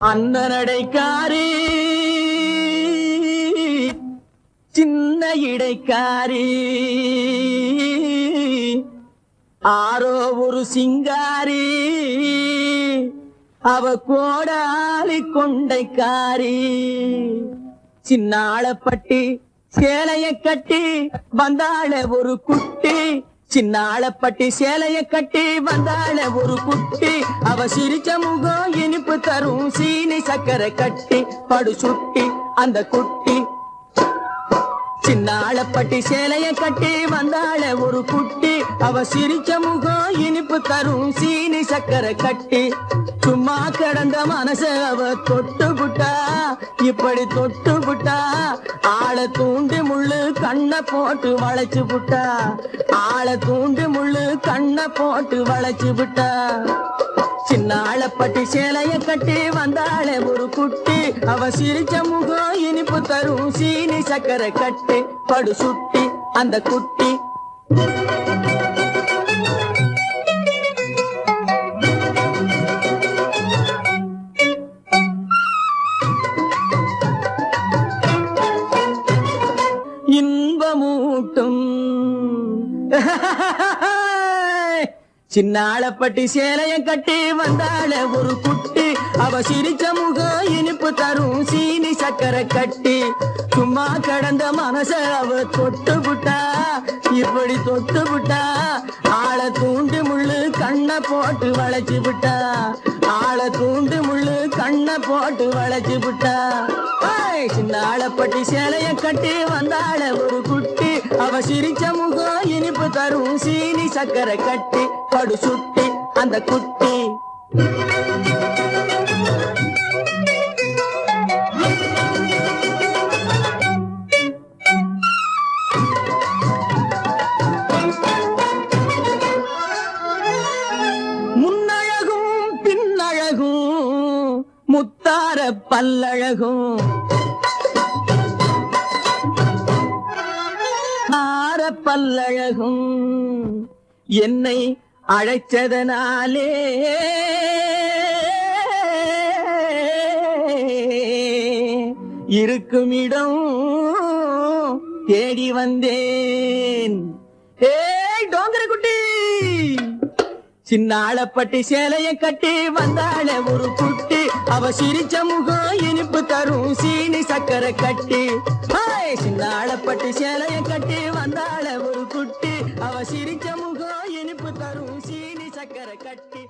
அந்த நடைக்காரி சின்ன இடைக்காரி ஆரோ ஒரு சிங்காரி அவ கோடாலி கொண்டைக்காரி. சின்னாளப்பட்டி சேலைய கட்டி வந்தாள ஒரு குட்டி. சின்னாளப்பட்டி சேலைய கட்டி வந்தாள ஒரு குட்டி. அவ சிரிச்ச முகம் இனிப்பு தரும் சீனி சக்கரை கட்டி படு சுட்டி அந்த குட்டி. சின்னாளப்பட்டி சேலைய கட்டி வந்தாள ஒரு குட்டி. அவ சிரிச்ச முகம் இனிப்பு தரும் சீனி சக்கரை கட்டி. சும்மா கிடந்த மனச அவ தொட்டு புட்டா இப்படி தொட்டு விட்டா ஆளை தூண்டி முள்ளு கண்ணை போட்டு வளைச்சு விட்டா ஆளை தூண்டி முள்ளு கண்ணை போட்டு வளைச்சு விட்டா சின்ன ஆளப்பட்டி சேலைய கட்டி வந்தாளே ஒரு குட்டி. அவ சிரிச்ச முகம் இனிப்பு தரும் சீனி சக்கரை கட்டி படு சுட்டி அந்த குட்டி. சின்னாளப்பட்டி சேலைய கட்டி வந்தாள ஒரு குட்டி. அவ சிரிச்ச முகம் இனிப்பு தரும் சீனி சக்கரை கட்டி. சும்மா கடந்த மனச அவ தொட்டு விட்டா இப்படி தொட்டு விட்டா ஆளை தூண்டு முள்ளு கண்ணை போட்டு வளைச்சு விட்டா ஆளை தூண்டு முள்ளு கண்ணை போட்டு வளைச்சு விட்டா ஏய், சின்னாளப்பட்டி சேலைய கட்டி வந்தாள ஒரு குட்டி. அவ சிரிச்ச முகம் இனிப்பு தரும். சீனி சக்கரை கட்டி படு சுட்டி அந்த குட்டி. முன்னழகும் பின்னழகும் முத்தார பல்லழகும். பல்லழகும். என்னை அழைச்சதனாலே இருக்கும் இடம் தேடி வந்தேன். ஏய் டோங்கர குட்டி சின்னாளப்பட்டி சேலைய கட்டி வந்தாள ஒரு குட்டி. அவ சிரிச்ச முகம் இனிப்பு தரும் சீனி சக்கரை கட்டி. சின்னாளப்பட்டி சேலைய கட்டி வந்தாள ஒரு குட்டி. அவ சிரிச்ச முகம் இனிப்பு தரும் சீனி சக்கரை கட்டி.